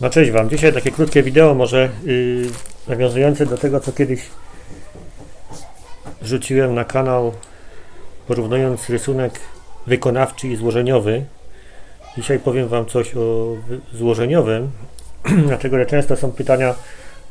No cześć Wam. Dzisiaj takie krótkie wideo, może yy, nawiązujące do tego, co kiedyś rzuciłem na kanał, porównując rysunek wykonawczy i złożeniowy. Dzisiaj powiem Wam coś o wy- złożeniowym, dlatego że często są pytania,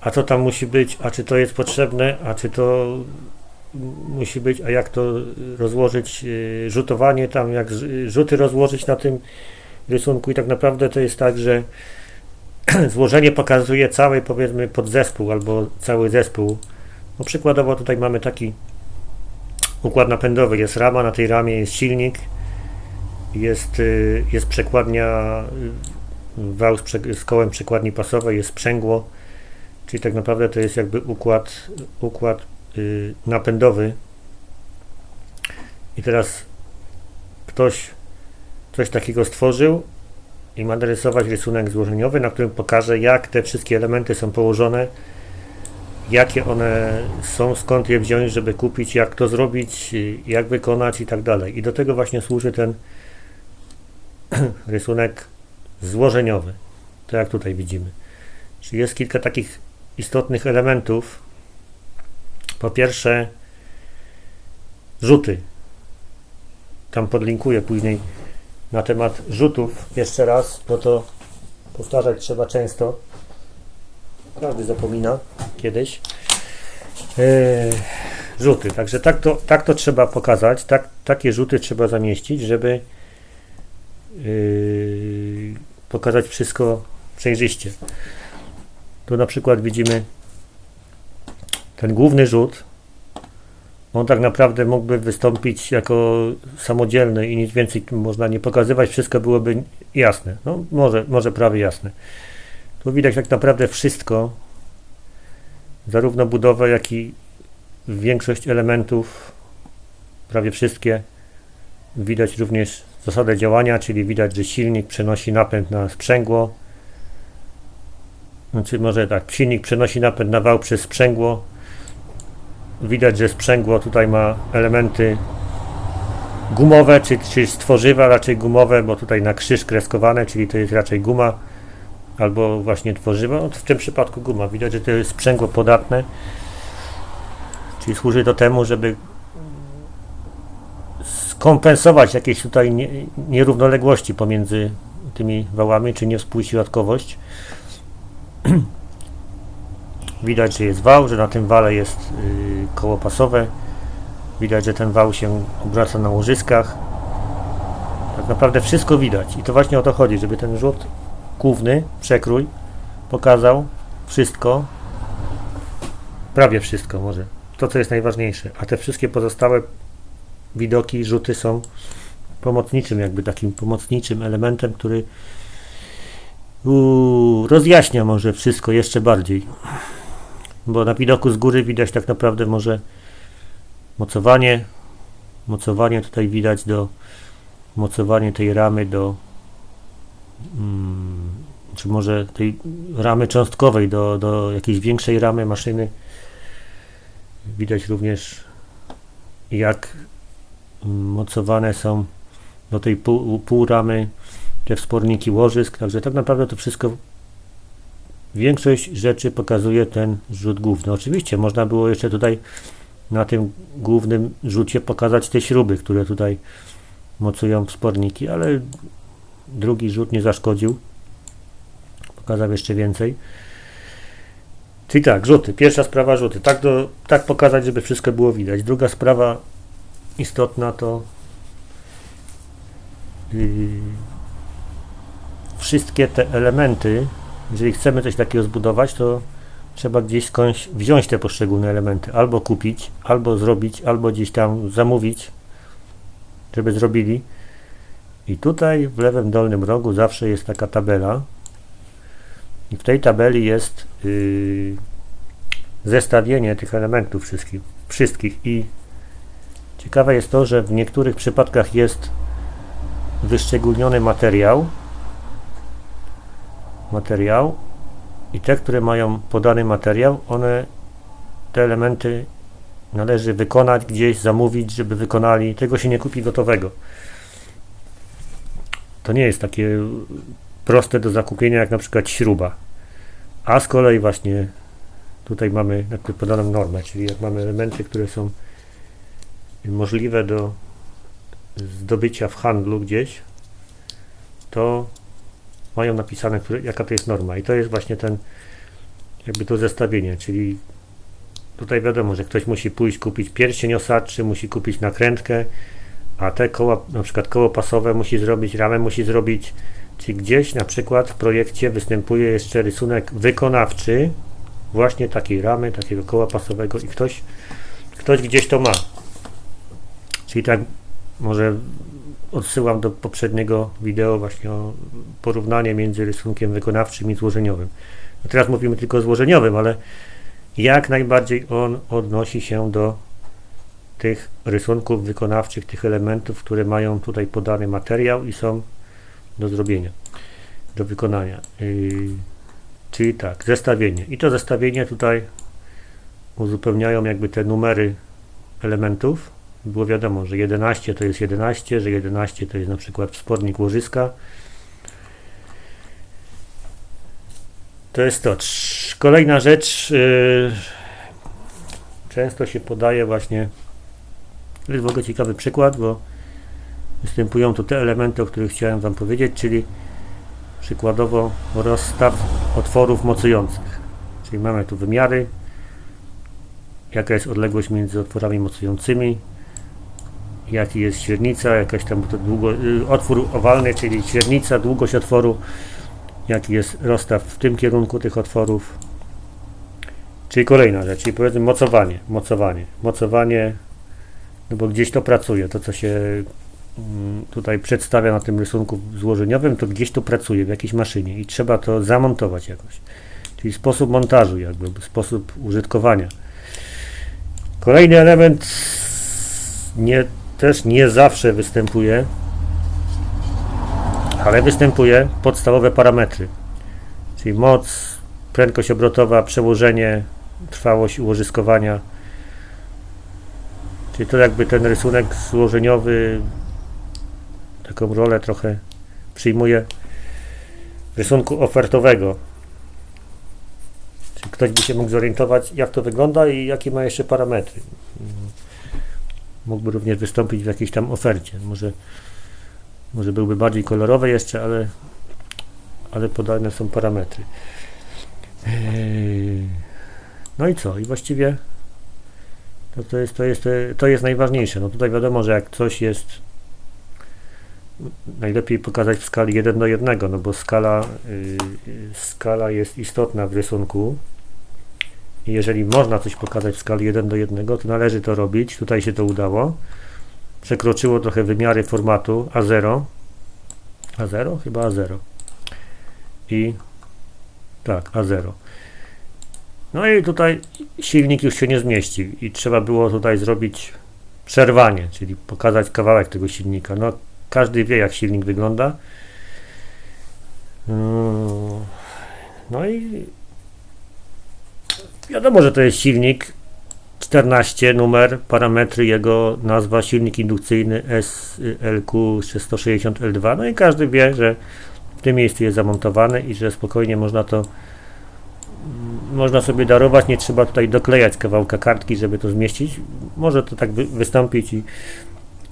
a co tam musi być, a czy to jest potrzebne, a czy to musi być, a jak to rozłożyć, yy, rzutowanie tam, jak rzuty rozłożyć na tym rysunku i tak naprawdę to jest tak, że złożenie pokazuje cały powiedzmy podzespół albo cały zespół. No przykładowo tutaj mamy taki układ napędowy, jest rama, na tej ramie jest silnik, jest, y, jest przekładnia, y, wał z, z kołem przekładni pasowej, jest sprzęgło, czyli tak naprawdę to jest jakby układ, układ y, napędowy. I teraz ktoś coś takiego stworzył i ma narysować rysunek złożeniowy, na którym pokaże, jak te wszystkie elementy są położone, jakie one są, skąd je wziąć, żeby kupić, jak to zrobić, jak wykonać i tak dalej. I do tego właśnie służy ten rysunek złożeniowy, tak jak tutaj widzimy. Czyli jest kilka takich istotnych elementów. Po pierwsze, rzuty. Tam podlinkuję później na temat rzutów jeszcze raz, bo to powtarzać trzeba często. Każdy zapomina kiedyś. Eee, rzuty. Także tak to, tak to trzeba pokazać. Tak, takie rzuty trzeba zamieścić, żeby yy, pokazać wszystko przejrzyście. Tu na przykład widzimy ten główny rzut. On tak naprawdę mógłby wystąpić jako samodzielny i nic więcej można nie pokazywać, wszystko byłoby jasne. No, może, może prawie jasne. Tu widać tak naprawdę wszystko, zarówno budowę, jak i większość elementów, prawie wszystkie. Widać również zasadę działania, czyli widać, że silnik przenosi napęd na sprzęgło. Znaczy może tak, silnik przenosi napęd na wał przez sprzęgło, widać, że sprzęgło tutaj ma elementy gumowe, czy, czy z tworzywa raczej gumowe, bo tutaj na krzyż kreskowane, czyli to jest raczej guma albo właśnie tworzywo. No, w tym przypadku guma. Widać, że to jest sprzęgło podatne, czyli służy do temu, żeby skompensować jakieś tutaj nie, nierównoległości pomiędzy tymi wałami, czy niewspółśrodkowość. Widać, że jest wał, że na tym wale jest y, koło pasowe. Widać, że ten wał się obraca na łożyskach. Tak naprawdę wszystko widać. I to właśnie o to chodzi, żeby ten rzut główny, przekrój, pokazał wszystko. Prawie wszystko może. To, co jest najważniejsze. A te wszystkie pozostałe widoki, rzuty są pomocniczym, jakby takim pomocniczym elementem, który rozjaśnia może wszystko jeszcze bardziej bo na widoku z góry widać tak naprawdę może mocowanie. Mocowanie tutaj widać do mocowanie tej ramy do mm, czy może tej ramy cząstkowej do, do jakiejś większej ramy maszyny. Widać również jak mm, mocowane są do tej pół, pół ramy te wsporniki łożysk, także tak naprawdę to wszystko większość rzeczy pokazuje ten rzut główny. Oczywiście można było jeszcze tutaj na tym głównym rzucie pokazać te śruby, które tutaj mocują wsporniki, ale drugi rzut nie zaszkodził. Pokazał jeszcze więcej. Czyli tak, rzuty. Pierwsza sprawa rzuty. Tak, do, tak pokazać, żeby wszystko było widać. Druga sprawa istotna to yy, wszystkie te elementy jeżeli chcemy coś takiego zbudować, to trzeba gdzieś skądś wziąć te poszczególne elementy. Albo kupić, albo zrobić, albo gdzieś tam zamówić, żeby zrobili. I tutaj w lewym dolnym rogu zawsze jest taka tabela. I w tej tabeli jest yy, zestawienie tych elementów wszystkich, wszystkich. I ciekawe jest to, że w niektórych przypadkach jest wyszczególniony materiał, materiał i te, które mają podany materiał, one te elementy należy wykonać gdzieś, zamówić, żeby wykonali. Tego się nie kupi gotowego. To nie jest takie proste do zakupienia, jak na przykład śruba. A z kolei właśnie tutaj mamy podaną normę, czyli jak mamy elementy, które są możliwe do zdobycia w handlu gdzieś, to mają napisane, które, jaka to jest norma. I to jest właśnie ten, jakby to zestawienie, czyli tutaj wiadomo, że ktoś musi pójść kupić pierścień osadczy, musi kupić nakrętkę, a te koła, na przykład koło pasowe musi zrobić, ramę musi zrobić, czyli gdzieś na przykład w projekcie występuje jeszcze rysunek wykonawczy właśnie takiej ramy, takiego koła pasowego i ktoś, ktoś gdzieś to ma. Czyli tak może odsyłam do poprzedniego wideo właśnie o porównanie między rysunkiem wykonawczym i złożeniowym. No teraz mówimy tylko o złożeniowym, ale jak najbardziej on odnosi się do tych rysunków wykonawczych, tych elementów, które mają tutaj podany materiał i są do zrobienia, do wykonania. Czyli tak, zestawienie. I to zestawienie tutaj uzupełniają jakby te numery elementów. Było wiadomo, że 11 to jest 11, że 11 to jest na przykład wspornik łożyska. To jest to. Kolejna rzecz, yy, często się podaje właśnie to jest w ogóle ciekawy przykład, bo występują tu te elementy, o których chciałem Wam powiedzieć, czyli przykładowo rozstaw otworów mocujących. Czyli mamy tu wymiary, jaka jest odległość między otworami mocującymi, jaki jest średnica, jakaś tam to długo, y, otwór owalny, czyli średnica, długość otworu, jaki jest rozstaw w tym kierunku tych otworów. Czyli kolejna rzecz, czyli powiedzmy mocowanie, mocowanie, mocowanie no bo gdzieś to pracuje, to co się mm, tutaj przedstawia na tym rysunku złożeniowym, to gdzieś to pracuje w jakiejś maszynie i trzeba to zamontować jakoś. Czyli sposób montażu, jakby sposób użytkowania. Kolejny element nie, też nie zawsze występuje, ale występuje podstawowe parametry, czyli moc, prędkość obrotowa, przełożenie, trwałość ułożyskowania, Czyli to jakby ten rysunek złożeniowy taką rolę trochę przyjmuje rysunku ofertowego. Czyli ktoś by się mógł zorientować, jak to wygląda i jakie ma jeszcze parametry. Mógłby również wystąpić w jakiejś tam ofercie. Może, może byłby bardziej kolorowy jeszcze, ale, ale podane są parametry. No i co? I właściwie to, to, jest, to, jest, to jest najważniejsze. No tutaj wiadomo, że jak coś jest najlepiej pokazać w skali 1 do 1, no bo skala, yy, skala jest istotna w rysunku. I jeżeli można coś pokazać w skali 1 do 1, to należy to robić. Tutaj się to udało. Przekroczyło trochę wymiary formatu A0. A0? Chyba A0. I tak, A0. No i tutaj silnik już się nie zmieści i trzeba było tutaj zrobić przerwanie, czyli pokazać kawałek tego silnika. No, każdy wie, jak silnik wygląda. Mm, no i wiadomo, że to jest silnik 14, numer, parametry jego, nazwa, silnik indukcyjny SLQ 160L2. No i każdy wie, że w tym miejscu jest zamontowany i że spokojnie można to można sobie darować, nie trzeba tutaj doklejać kawałka kartki, żeby to zmieścić. Może to tak wy wystąpić i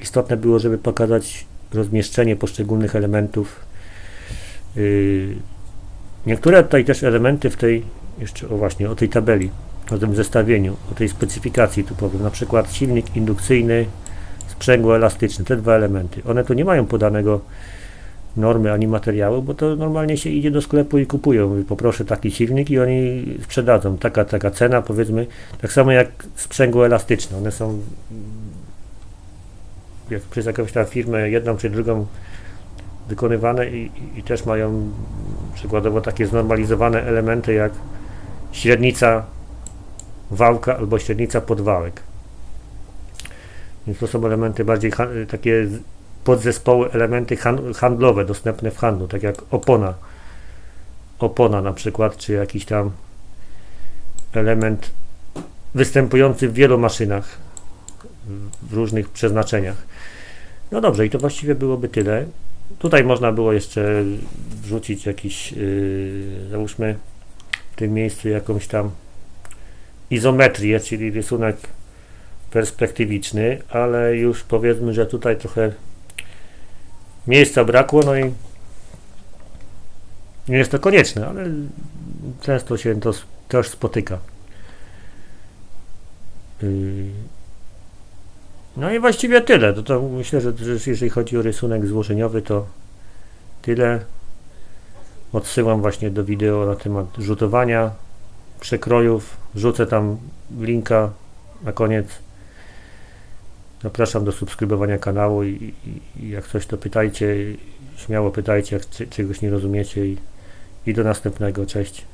istotne było, żeby pokazać rozmieszczenie poszczególnych elementów. Yy, niektóre tutaj też elementy w tej, jeszcze o właśnie, o tej tabeli, o tym zestawieniu, o tej specyfikacji tu powiem, na przykład silnik indukcyjny, sprzęgło elastyczne, te dwa elementy, one tu nie mają podanego normy ani materiału, bo to normalnie się idzie do sklepu i kupują. Mówi, poproszę taki silnik i oni sprzedadzą. Taka, taka cena, powiedzmy, tak samo jak sprzęgło elastyczne. One są jak przez jakąś tam firmę, jedną czy drugą wykonywane i, i, i też mają przykładowo takie znormalizowane elementy jak średnica wałka albo średnica podwałek. Więc to są elementy bardziej takie podzespoły, elementy handlowe dostępne w handlu, tak jak opona, opona na przykład, czy jakiś tam element występujący w wielu maszynach w różnych przeznaczeniach. No dobrze, i to właściwie byłoby tyle. Tutaj można było jeszcze wrzucić jakiś, yy, załóżmy w tym miejscu jakąś tam izometrię, czyli rysunek perspektywiczny, ale już powiedzmy, że tutaj trochę miejsca brakło, no i nie jest to konieczne, ale często się to też spotyka. Yy, No i właściwie tyle. To, to myślę, że jeżeli chodzi o rysunek złożeniowy, to tyle. Odsyłam właśnie do wideo na temat rzutowania, przekrojów. Wrzucę tam linka na koniec. Zapraszam do subskrybowania kanału i, i, i jak coś to pytajcie, śmiało pytajcie, jak czegoś nie rozumiecie i, i do następnego. Cześć.